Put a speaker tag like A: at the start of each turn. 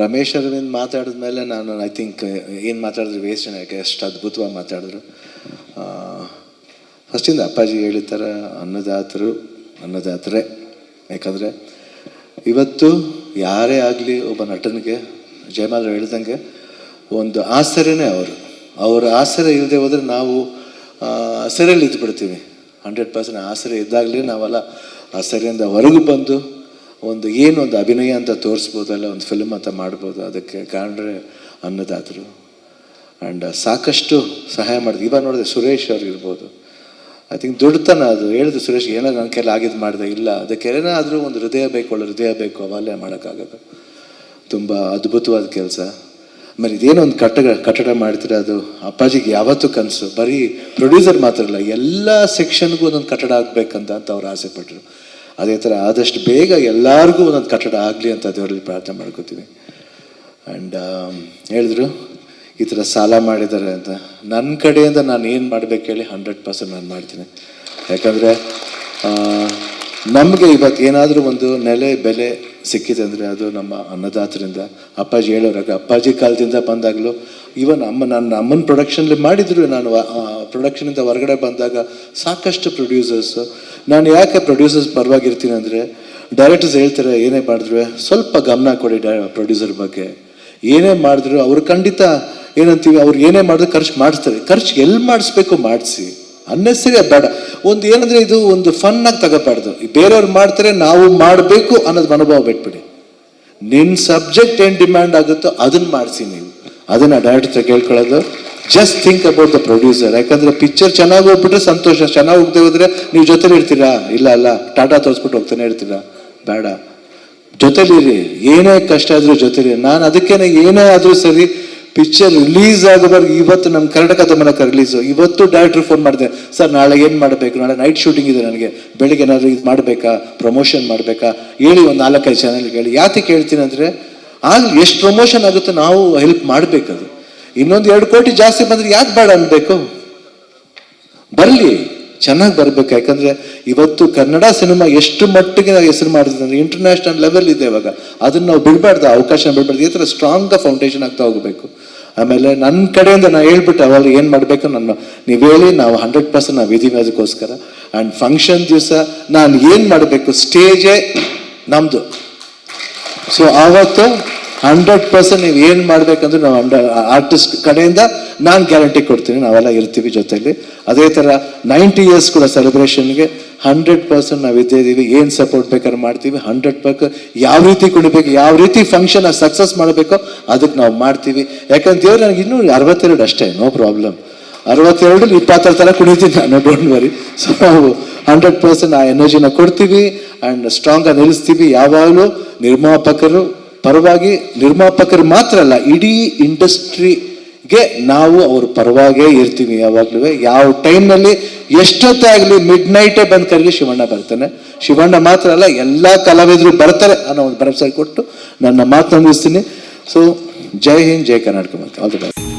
A: ರಮೇಶ್ ಅರವಿಂದ್ ಮಾತಾಡಿದ ಮೇಲೆ ನಾನು ಐ ಥಿಂಕ್ ಏನು ಮಾತಾಡಿದ್ರು ವೇಸ್ಟ್ ಯಾಕೆ ಎಷ್ಟು ಅದ್ಭುತವಾಗಿ ಮಾತಾಡಿದ್ರು. ಫಸ್ಟಿಂದ ಅಪ್ಪಾಜಿ ಹೇಳಿದ ಅನ್ನದಾತರು, ಅನ್ನದಾತರೇ. ಯಾಕಂದರೆ ಇವತ್ತು ಯಾರೇ ಆಗಲಿ ಒಬ್ಬ ನಟನಿಗೆ ಜಯಮಾಲ ಹೇಳ್ದಂಗೆ ಒಂದು ಆಸರೆನೇ ಅವರು. ಅವರ ಆಸರೆ ಇಲ್ಲದೆ ಹೋದರೆ ನಾವು ಸೆರೆಯಲ್ಲಿ ಇದ್ಬಿಡ್ತೀವಿ. ಹಂಡ್ರೆಡ್ ಪರ್ಸೆಂಟ್ ಆಸರೆ ಇದ್ದಾಗಲೇ ನಾವೆಲ್ಲ ಆ ಸೆರೆಯಿಂದ ಹೊರಗೆ ಬಂದು ಒಂದು ಏನು ಒಂದು ಅಭಿನಯ ಅಂತ ತೋರಿಸ್ಬೋದಲ್ಲ, ಒಂದು ಫಿಲ್ಮ್ ಅಂತ ಮಾಡ್ಬೋದು, ಅದಕ್ಕೆ ಕಾಣ್ರೆ ಅನ್ನದಾದರು ಆ್ಯಂಡ್ ಸಾಕಷ್ಟು ಸಹಾಯ ಮಾಡಿದ್ವಿ ಇವಾಗ ನೋಡಿದ್ರೆ ಸುರೇಶ್ ಅವ್ರು ಇರ್ಬೋದು ಐ ಥಿಂಕ್ ದುಡ್ತನ ಅದು. ಹೇಳಿದ್ರು ಸುರೇಶ್ ಏನೋ ನನ್ನ ಕೈಲಿ ಆಗಿದ್ದು ಮಾಡಿದೆ, ಇಲ್ಲ. ಅದಕ್ಕೆ ಏನಾದರೂ ಒಂದು ಹೃದಯ ಬೇಕು, ಒಳ್ಳೆ ಹೃದಯ ಬೇಕು ಅವಲ್ಲೇ ಮಾಡೋಕ್ಕಾಗೋದು. ತುಂಬ ಅದ್ಭುತವಾದ ಕೆಲಸ. ಆಮೇಲೆ ಇದೇನೋ ಒಂದು ಕಟ್ಟಡ ಕಟ್ಟಡ ಮಾಡ್ತೀರಾ ಅದು? ಅಪ್ಪಾಜಿಗೆ ಯಾವತ್ತೂ ಕನಸು. ಬರೀ ಪ್ರೊಡ್ಯೂಸರ್ ಮಾತ್ರ ಅಲ್ಲ, ಎಲ್ಲ ಸೆಕ್ಷನ್ಗೂ ಒಂದೊಂದು ಕಟ್ಟಡ ಆಗಬೇಕಂತ ಅಂತ ಅವ್ರು ಆಸೆ ಪಟ್ಟರು ಅದೇ ಥರ ಆದಷ್ಟು ಬೇಗ ಎಲ್ಲರಿಗೂ ಒಂದೊಂದು ಕಟ್ಟಡ ಆಗಲಿ ಅಂತ ದೇವರಲ್ಲಿ ಪ್ರಾರ್ಥನೆ ಮಾಡ್ಕೋತೀವಿ. ಆ್ಯಂಡ್ ಹೇಳಿದ್ರು, ಈ ಥರ ಸಾಲ ಮಾಡಿದ್ದಾರೆ ಅಂತ. ನನ್ನ ಕಡೆಯಿಂದ ನಾನು ಏನು ಮಾಡ್ಬೇಕು ಹೇಳಿ ಹಂಡ್ರೆಡ್ ಪರ್ಸೆಂಟ್ ನಾನು ಮಾಡ್ತೀನಿ. ಯಾಕಂದರೆ ನಮಗೆ ಇವತ್ತು ಏನಾದರೂ ಒಂದು ನೆಲೆ, ಬೆಲೆ ಸಿಕ್ಕಿದೆ ಅದು ನಮ್ಮ ಅನ್ನದಾತರಿಂದ. ಅಪ್ಪಾಜಿ ಹೇಳೋರಾಗ, ಅಪ್ಪಾಜಿ ಕಾಲದಿಂದ ಬಂದಾಗಲೂ ಇವನ್ ಅಮ್ಮ, ನನ್ನ ಅಮ್ಮನ ಪ್ರೊಡಕ್ಷನ್ಲಿ ಮಾಡಿದ್ರು ನಾನು ಪ್ರೊಡಕ್ಷನಿಂದ ಹೊರಗಡೆ ಬಂದಾಗ ಸಾಕಷ್ಟು ಪ್ರೊಡ್ಯೂಸರ್ಸು ನಾನು ಯಾಕೆ ಪ್ರೊಡ್ಯೂಸರ್ಸ್ ಪರವಾಗಿರ್ತೀನಿ ಅಂದರೆ ಡೈರೆಕ್ಟರ್ಸ್ ಹೇಳ್ತಾರೆ, ಏನೇ ಮಾಡಿದ್ರು, ಸ್ವಲ್ಪ ಗಮನ ಕೊಡಿ ಡೈ ಪ್ರೊಡ್ಯೂಸರ್ ಬಗ್ಗೆ. ಏನೇ ಮಾಡಿದ್ರು, ಅವರು ಖಂಡಿತ ಏನಂತೀವಿ, ಅವ್ರು ಏನೇ ಮಾಡಿದ್ರು ಖರ್ಚು ಮಾಡಿಸ್ತಾರೆ. ಖರ್ಚು ಎಲ್ಲಿ ಮಾಡಿಸ್ಬೇಕು, ಮಾಡಿಸಿ. ಅನ್ನೆಸರಿ ಬೇಡ. ಒಂದು ಏನಂದ್ರೆ ಇದು ಒಂದು ಫನ್ನಾಗಿ ತಗೋಬಾರ್ದು. ಬೇರೆಯವ್ರು ಮಾಡ್ತಾರೆ, ನಾವು ಮಾಡಬೇಕು ಅನ್ನೋದು ಮನೋಭಾವ ಬಿಟ್ಬಿಡಿ. ನಿನ್ನ ಸಬ್ಜೆಕ್ಟ್ ಏನು ಡಿಮ್ಯಾಂಡ್ ಆಗುತ್ತೋ ಅದನ್ನ ಮಾಡಿಸಿ ನೀವು. ಅದನ್ನ direct ಕೇಳ್ಕೊಳ್ಳೋದು. Just think about the producer ಯಾಕಂದ್ರೆ ಪಿಕ್ಚರ್ ಚೆನ್ನಾಗಿ ಹೋಗ್ಬಿಟ್ರೆ ಸಂತೋಷ. ಚೆನ್ನಾಗಿ ಹೋಗದೆ ಹೋದ್ರೆ ನೀವು ಜೊತೆಲಿ ಇರ್ತೀರಾ? ಇಲ್ಲ, ಅಲ್ಲ. ಟಾಟಾ ತೋರಿಸ್ಬಿಟ್ಟು ಹೋಗ್ತಾನೆ ಇರ್ತೀರಾ? ಬೇಡ. ಜೊತೆಲಿರಿ. ಏನೇ ಕಷ್ಟ ಆದ್ರೂ ಜೊತೆಲಿ. ನಾನು ಅದಕ್ಕೇನೆ ಏನೇ ಆದ್ರೂ ಸರಿ ಪಿಕ್ಚರ್ ರಿಲೀಸ್ ಆಗೋವರೆಗೆ ಇವತ್ತು ನಮ್ಮ ಕರ್ನಾಟಕದ ಮನಕ ರಿಲೀಸು. ಇವತ್ತು ಡೈರೆಕ್ಟರ್ ಫೋನ್ ಮಾಡಿದೆ, ಸರ್, ನಾಳೆ ಏನು ಮಾಡಬೇಕು? ನಾಳೆ ನೈಟ್ ಶೂಟಿಂಗ್ ಇದೆ ನನಗೆ. ಬೆಳಿಗ್ಗೆ ಏನಾದರೂ ಇದು ಮಾಡಬೇಕಾ? ಪ್ರಮೋಷನ್ ಮಾಡಬೇಕಾ? ಹೇಳಿ ಒಂದು ನಾಲ್ಕೈದು ಚಾನಲ್ಗೆ ಹೇಳಿ. ಯಾತಕ್ಕೆ ಹೇಳ್ತೀನಿ ಅಂದರೆ ಆಗಲಿ ಎಷ್ಟು ಪ್ರಮೋಷನ್ ಆಗುತ್ತೋ ನಾವು ಹೆಲ್ಪ್ ಮಾಡಬೇಕದು. ಇನ್ನೊಂದು ಎರಡು ಕೋಟಿ ಜಾಸ್ತಿ ಬಂದರೆ ಯಾಕೆ ಬೇಡ ಅನ್ಬೇಕು? ಬರಲಿ. ಚೆನ್ನಾಗಿ ಬರಬೇಕು. ಯಾಕಂದ್ರೆ ಇವತ್ತು ಕನ್ನಡ ಸಿನಿಮಾ ಎಷ್ಟು ಮಟ್ಟಿಗೆ ನಾವು ಹೆಸರು ಮಾಡಿದ್ರೆ ಅಂದ್ರೆ ಇಂಟರ್ನ್ಯಾಷನಲ್ ಲೆವೆಲ್ ಇದೆ ಇವಾಗ. ಅದನ್ನ ನಾವು ಬಿಡಬಾರ್ದು. ಅವಕಾಶ ಬಿಡಬಾರ್ದು. ಈ ಥರ ಸ್ಟ್ರಾಂಗ್ ಫೌಂಡೇಶನ್ ಆಗ್ತಾ ಹೋಗಬೇಕು. ಆಮೇಲೆ ನನ್ನ ಕಡೆಯಿಂದ ನಾನು ಹೇಳ್ಬಿಟ್ಟು ಅವಾಗ ಏನು ಮಾಡಬೇಕು ನನ್ನ ನೀವು ಹೇಳಿ, ನಾವು ಹಂಡ್ರೆಡ್ ಪರ್ಸೆಂಟ್ ನಾವು ಇದೀವಿ ಅದಕ್ಕೋಸ್ಕರ. ಆ್ಯಂಡ್ ಫಂಕ್ಷನ್ ದಿವಸ ನಾನು ಏನು ಮಾಡಬೇಕು ಸ್ಟೇಜೇ ನಮ್ಮದು ಸೊ ಆವತ್ತು ಹಂಡ್ರೆಡ್ ಪರ್ಸೆಂಟ್ ನೀವು ಏನು ಮಾಡಬೇಕಂದ್ರೆ ನಾವು ಅಂಡ ಆರ್ಟಿಸ್ಟ್ ಕಡೆಯಿಂದ ನಾನು ಗ್ಯಾರಂಟಿ ಕೊಡ್ತೀನಿ, ನಾವೆಲ್ಲ ಇರ್ತೀವಿ ಜೊತೆಯಲ್ಲಿ ಅದೇ ಥರ ನೈಂಟಿ ಇಯರ್ಸ್ ಕೂಡ ಸೆಲೆಬ್ರೇಷನ್ಗೆ ಹಂಡ್ರೆಡ್ ಪರ್ಸೆಂಟ್ ನಾವು ಇದ್ದೇ ಇದೀವಿ. ಏನು ಸಪೋರ್ಟ್ ಬೇಕಾದ್ರೆ ಮಾಡ್ತೀವಿ. ಹಂಡ್ರೆಡ್ ಪರ್ಕ್ ಯಾವ ರೀತಿ ಕುಡಿಬೇಕು ಯಾವ ರೀತಿ ಫಂಕ್ಷನ್ ಸಕ್ಸಸ್ ಮಾಡಬೇಕೋ ಅದಕ್ಕೆ ನಾವು ಮಾಡ್ತೀವಿ. ಯಾಕಂದ್ರೆ ದೇವ್ರು ನನಗೆ ಇನ್ನೂ ಅರವತ್ತೆರಡು ಅಷ್ಟೇ ನೋ ಪ್ರಾಬ್ಲಮ್ ಅರವತ್ತೆರಡು ಇಪ್ಪತ್ತರ ಥರ ಕುಣಿತೀನಿ ನಾನು ಡೋಂಟ್ ವರಿ ಸೊ ನಾವು ಹಂಡ್ರೆಡ್ ಪರ್ಸೆಂಟ್ ಆ ಎನರ್ಜಿನ ಕೊಡ್ತೀವಿ. ಆ್ಯಂಡ್ ಸ್ಟ್ರಾಂಗ್ ಆಗಿ ನಿಲ್ಲಿಸ್ತೀವಿ. ಯಾವಾಗಲೂ ನಿರ್ಮಾಪಕರು ಪರವಾಗಿ ನಿರ್ಮಾಪಕರು ಮಾತ್ರ ಅಲ್ಲ, ಇಡೀ ಇಂಡಸ್ಟ್ರಿಗೆ ನಾವು ಅವ್ರ ಪರವಾಗೇ ಇರ್ತೀವಿ ಯಾವಾಗಲೂ ಯಾವ ಟೈಮ್ನಲ್ಲಿ ಎಷ್ಟೊತ್ತೇ ಆಗಲಿ ಮಿಡ್ ನೈಟೇ ಬಂದು ಕರೀಲಿ ಶಿವಣ್ಣ ಬರ್ತಾನೆ. ಶಿವಣ್ಣ ಮಾತ್ರ ಅಲ್ಲ, ಎಲ್ಲ ಕಲಾವಿದರು ಬರ್ತಾರೆ ಅನ್ನೋ ಒಂದು ಭರವಸೆ ಕೊಟ್ಟು ನನ್ನ ಮಾತು ಮುಗಿಸ್ತೀನಿ. So Jai Hind, Jai Karnataka all the best